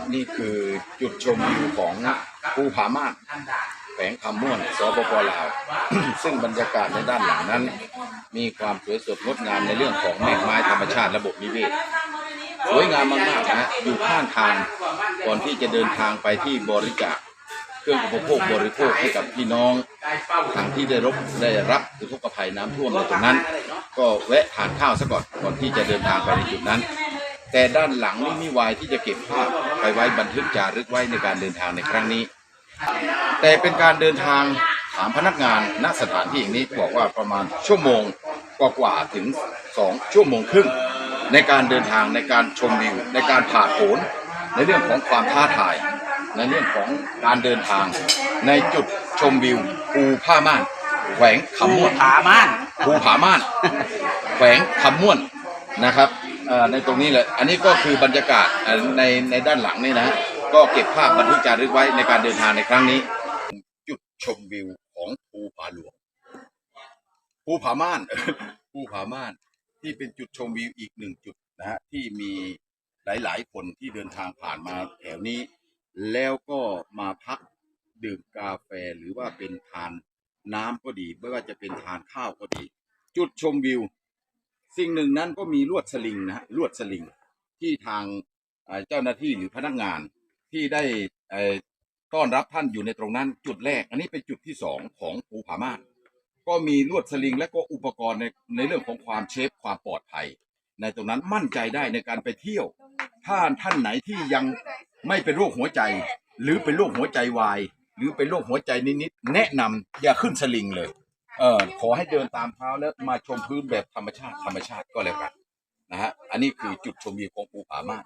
ับนี่คือจุดชมวิวของภูผาม่านแฝงคำม่วนสปปลาว ซึ่งบรรยากาศในด้านหลังนั้น มีความสวยสดงดงามในเรื่องของแม่กไม้ธรรมชาติระบบนิเวศสวยงามมากๆนะฮะอยู่ข้างทางก่อนที่จะเดินทางไปที่บริจาคเครื่องอุปโภคบริโภคให้กับพี่น้องทางที่ได้รับได้รับอุทกภัยน้ำท่วมในตรงนั้น ก็แวะทานข้าวซะก่อนก่อนที่จะเดินทางไปในจุดนั้น แต่ด้านหลังนี่มีวายที่จะเก็บภาพไปไว้บันทึกจารึกไว้ในการเดินทางในครั้งนี้ แต่เป็นการเดินทางถามพนักงานณสถานที่แห่งนี้บอกว่าประมาณชั่วโมงกว่าๆถึงสองชั่วโมงครึ่ง ในการเดินทางในการชมวิว ในการผ่านโผนในเรื่องของความท้าทาย ในเรื่องของการเดินทาง ในจุดชมวิวภูผ้าม่านแขวงภูคำม่วนผาม่านภูผาม่านแขวงคำม่วนนะครับเอ่อ ในตรงนี้เลยอันนี้ก็คือบรรยากาศในในด้านหลังนี่นะฮะก็เก็บภาพบันทึกจารึกไว้ในการเดินทางในครั้งนี้ จุดชมวิวของภูผาหลวง ภูผาม่าน ภูผาม่าน ที่เป็นจุดชมวิวอีกหนึ่งจุดนะฮะที่มีหลาย ๆ คนที่เดินทางผ่านมาแถวนี้ แล้วก็มาพักดื่มกาแฟหรือว่าเป็นทานน้ำก็ดี ไม่ว่าจะเป็นทานข้าวก็ดี จุดชมวิว สิ่งหนึ่งนั้นก็มีลวดสลิงนะฮะลวดสลิงที่ทางเจ้าหน้าที่หรือพนักงานที่ได้ต้อนรับท่านอยู่ในตรงนั้นจุดแรก อันนี้เป็นจุดที่สองของภูผาม่านก็มีลวดสลิงและก็อุปกรณ์ในในเรื่องของความเชฟความปลอดภัย ในตรงนั้นมั่นใจได้ในการไปเที่ยว ถ้าท่านไหนที่ยังไม่เป็นโรคหัวใจ หรือเป็นโรคหัวใจวาย หรือเป็นโรคหัวใจนิดๆแนะนำอย่าขึ้นสลิงเลย เออขอให้เดินตามเท้าแล้วมาชมพื้นแบบธรรมชาติธรรมชาติก็แล้วกันนะฮะอันนี้คือจุดชมวิวของภูผาม่าน